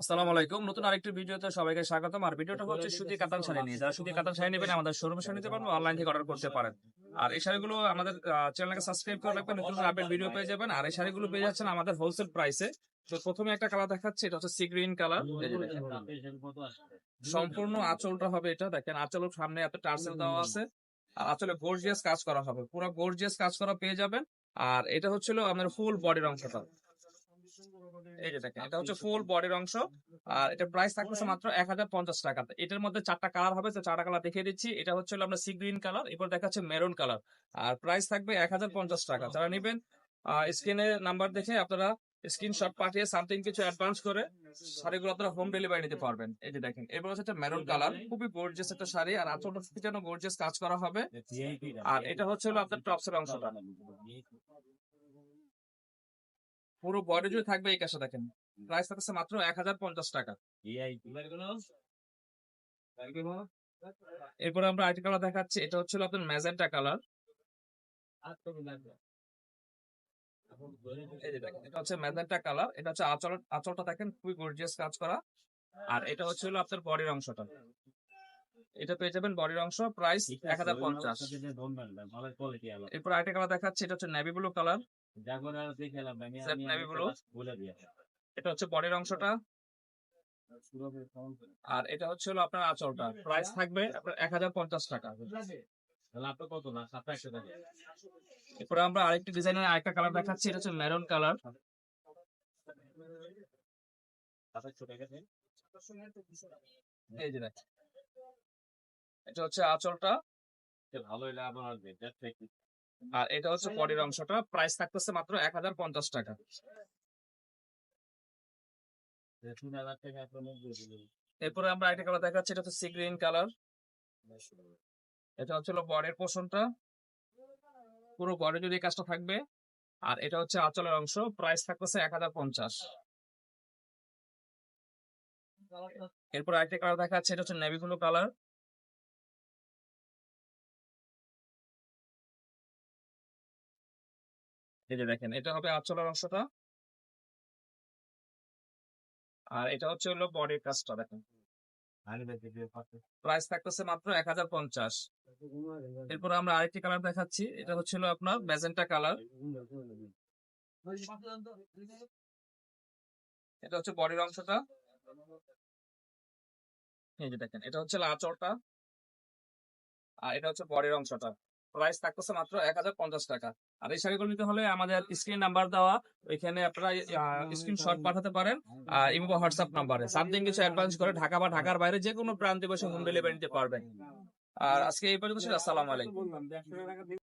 আসসালামু আলাইকুম। নতুন আরেকটি ভিডিওতে সবাইকে স্বাগতম। আর ভিডিওটা হচ্ছে সুতি কাতান শাড়ি নিয়ে। যারা সুতি কাতান শাড়ি নেবেন আমাদের শোরুমে শাড়ি নিতে পারবেন অনলাইন থেকে অর্ডার করতে পারেন। আর এই শাড়িগুলো আমাদের চ্যানেলকে সাবস্ক্রাইব করে রাখবেন নতুন আপডেট ভিডিও পেয়ে যাবেন। আর এই শাড়িগুলো পেয়ে যাচ্ছেন আমাদের হোলসেল প্রাইসে তো প্রথমে একটা কালার দেখাচ্ছে এটা হচ্ছে সি গ্রিন কালার সম্পূর্ণ আঁচলটা হবে এটা। দেখেন আঁচলের সামনে এত টার্সেল দেওয়া আছে। আর আঁচলে গর্জিয়াস কাজ করা হবে। পুরো গর্জিয়াস কাজ করা পেয়ে যাবেন। আর এটা হচ্ছিল আমাদের ফুল বডির অংশটা। এই যে দেখেন এটা হচ্ছে ফুল বডির অংশ। আর এটা প্রাইস থাকতেছে মাত্র এক হাজার পঞ্চাশ এটার মধ্যে চারটা কালার হবে তো চারটা কালার দেখিয়ে দিচ্ছি। এটা হচ্ছে হলো আপনার সি গ্রিন কালার এরপর দেখাচ্ছে মেরুন কালার আর প্রাইস থাকবে এক হাজার পঞ্চাশ টাকা। যারা নেবেন স্ক্রিনে নাম্বার দেখে আপনারা স্ক্রিনশট পাঠিয়ে সামথিং কিছু অ্যাডভান্স করে শাড়িগুলো আপনারা হোম ডেলিভারি নিতে পারবেন। এই যে দেখেন এরপর হচ্ছে একটা মেরুন কালার খুবই গর্জিয়াস একটা শাড়ি আর আঁচলটা যেন গর্জিয়াস কাজ করা হবে। আর এটা হচ্ছে হলো আপনার টপসের অংশটা। পুরো বডি জুড়ে থাকবে এই কাজটা দেখেন। প্রাইস থাকছে মাত্র এক হাজার পঞ্চাশ টাকা। এরপরে আমরা আরেকটি কালার দেখাচ্ছি এটা হচ্ছে আপনার ম্যাজেন্টা কালার এটা হচ্ছে ম্যাজেন্টা কালার এটা হচ্ছে আঁচল আঁচলটা দেখেন খুবই গর্জিয়াস কাজ করা। আর এটা হচ্ছে হলো আপনার বডির অংশটা। এটা পেয়ে যাবেন বডির অংশ প্রাইস এক হাজার পঞ্চাশ। এরপর আরেকটা কালার দেখাচ্ছি এটা হচ্ছে নেভি ব্লু কালার এটা হচ্ছে বডির অংশটা। আর এটা হচ্ছে হলো আপনার আঁচলটা। প্রাইস থাকবে আপনার এক হাজার পঞ্চাশ টাকা। এরপরে আমরা আরেকটি ডিজাইনের আরেকটা কালার দেখাচ্ছি এটা হচ্ছে মেরুন কালার এই যে এটা হচ্ছে আঁচলটা। আর এটা হচ্ছে বডির অংশটা। প্রাইস থাকতেছে মাত্র এক হাজার পঞ্চাশ টাকা। এরপরে আমরা আরেকটা কালার দেখাচ্ছি এটা হচ্ছে সি গ্রিন কালার এটা হচ্ছে বডির পোর্শনটা পুরো বডি যদি কাজটা থাকবে। আর এটা হচ্ছে আঁচলের অংশ। প্রাইস থাকতেছে এক হাজার পঞ্চাশ। এরপর আরেকটা কালার দেখাচ্ছে এটা হচ্ছে নেভি ব্লু কালার এই যে দেখেন, এটা হবে আঁচলের অংশটা। আর এটা হচ্ছে হলো বডির কাজটা, দেখেন। প্রাইস থাকতেছে মাত্র এক হাজার পঞ্চাশ। এরপর আমরা আরেকটি কালার দেখাচ্ছি, এটা হচ্ছিল আপনার ম্যাজেন্টা কালার। এটা হচ্ছে বডির অংশটা। এই যে দেখেন, এটা হচ্ছে আঁচড়টা আর এটা হচ্ছে বডির অংশটা। প্রাইস থাকতেছে মাত্র এক হাজার পঞ্চাশ টাকা। আর এই শাড়িগুলো নিতে হলে আমাদের স্ক্রিন নাম্বার দেওয়া ওইখানে আপনারা স্ক্রিনশট পাঠাতে পারেন আর ইমো হোয়াটসঅ্যাপ নাম্বারে সামথিং কিছু অ্যাডভান্স করে ঢাকা বা ঢাকার বাইরে যে কোনো প্রান্তে বসে হোম ডেলিভারি নিতে পারবেন। আর আজকে এই পর্যন্ত আসসালাম আসসালামু আলাইকুম।